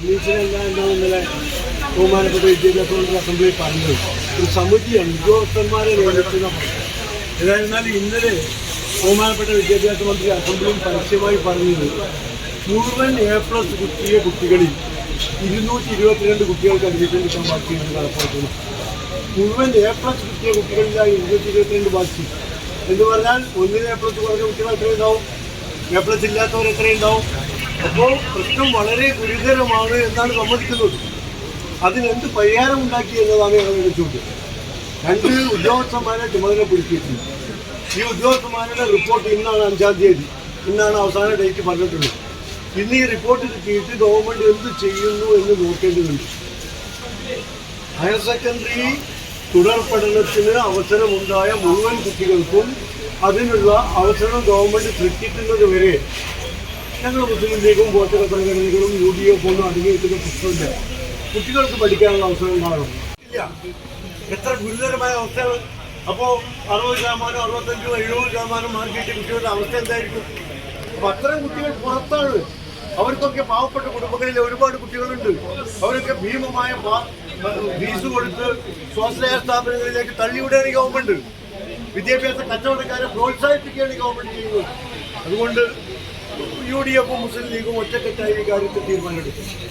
ഇംഗ്ലീഷിലെല്ലാം എന്താണ് ഇന്നലെ ബഹുമാനപ്പെട്ട വിദ്യാഭ്യാസ മന്ത്രി അസംബ്ലിയിൽ പറഞ്ഞത് ഒരു സമിതിയാണ് ഉദ്യോഗസ്ഥന്മാരെ നിയമിക്കുന്ന ഏതായിരുന്നാലും ഇന്നലെ ബഹുമാനപ്പെട്ട വിദ്യാഭ്യാസ മന്ത്രി അസംബ്ലിയിൽ പരസ്യമായി പറഞ്ഞത് മുഴുവൻ എ പ്ലസ് കുട്ടിയ കുട്ടികളിൽ ഇരുന്നൂറ്റി ഇരുപത്തിരണ്ട് കുട്ടികൾക്ക് അഡ്മിഷൻ കിട്ടാൻ ബാക്കിയാണ് നടപ്പാക്കുന്നത് മുഴുവൻ എ പ്ലസ് കിട്ടിയ കുട്ടികളിലായി ഇരുന്നൂറ്റി ഇരുപത്തിരണ്ട് ബാക്കി. എന്ന് പറഞ്ഞാൽ ഒന്നിന് എ പ്ലസ് കുറഞ്ഞ കുട്ടികൾ എത്രയുണ്ടാവും? എ പ്ലസ് ഇല്ലാത്തവർ എത്രയുണ്ടാവും? അപ്പോൾ പ്രശ്നം വളരെ ഗുരുതരമാണ് എന്നാണ് സമ്മതിക്കുന്നത് അതിനെന്ത് പരിഹാരം ഉണ്ടാക്കി എന്നതാണ് ഞങ്ങൾ ചോദ്യം രണ്ട് ഉദ്യോഗസ്ഥന്മാരെ ചുമതലപ്പെടുത്തിയിട്ടുണ്ട് ഈ ഉദ്യോഗസ്ഥന്മാരുടെ റിപ്പോർട്ട് ഇന്നാണ് അഞ്ചാം തീയതി. ഇന്നാണ് അവസാന ഡേറ്റ് പറഞ്ഞിട്ടുള്ളത്. ഇന്ന് ഈ റിപ്പോർട്ട് കിട്ടിയിട്ട് ഗവൺമെന്റ് എന്ത് ചെയ്യുന്നു എന്ന് നോക്കേണ്ടതുണ്ട്. ഹയർ സെക്കൻഡറി തുടർ പഠനത്തിന് അവസരമുണ്ടായ മുഴുവൻ കുട്ടികൾക്കും അതിനുള്ള അവസരം ഗവൺമെന്റ് സൃഷ്ടിക്കുന്നത് വരെ ഞങ്ങൾ മുസ്ലിം ലീഗും പോഷക സംഘടനകളും യു ഡി എഫ് ഒന്നും അടങ്ങിയിരിക്കുന്ന പ്രശ്നമില്ല. കുട്ടികൾക്ക് പഠിക്കാനുള്ള അവസരം ഉണ്ടാകണം. ഇല്ല. എത്ര ഗുരുതരമായ അവസ്ഥകൾ അപ്പോൾ അറുപത് ശതമാനം അറുപത്തഞ്ചോ എഴുപത് ശതമാനം മാർക്ക് കിട്ടിയ കുട്ടികളുടെ അവസ്ഥ എന്തായിരിക്കും? അപ്പൊ അത്തരം കുട്ടികൾ പുറത്താണ്. അവർക്കൊക്കെ പാവപ്പെട്ട കുടുംബങ്ങളിൽ ഒരുപാട് കുട്ടികളുണ്ട്. അവരൊക്കെ ഭീമമായ ഫീസ് കൊടുത്ത് സ്വാശ്രയ സ്ഥാപനങ്ങളിലേക്ക് തള്ളിവിടുകയാണ് ഗവൺമെന്റ് വിദ്യാഭ്യാസ കച്ചവടക്കാരെ പ്രോത്സാഹിപ്പിക്കുകയാണ് ഗവൺമെന്റ് ചെയ്യുന്നത്. അതുകൊണ്ട് യു ഡി എഫും മുസ്ലിം ലീഗും ഒറ്റക്കെട്ടായി ഈ കാര്യത്തിൽ തീരുമാനമെടുക്കും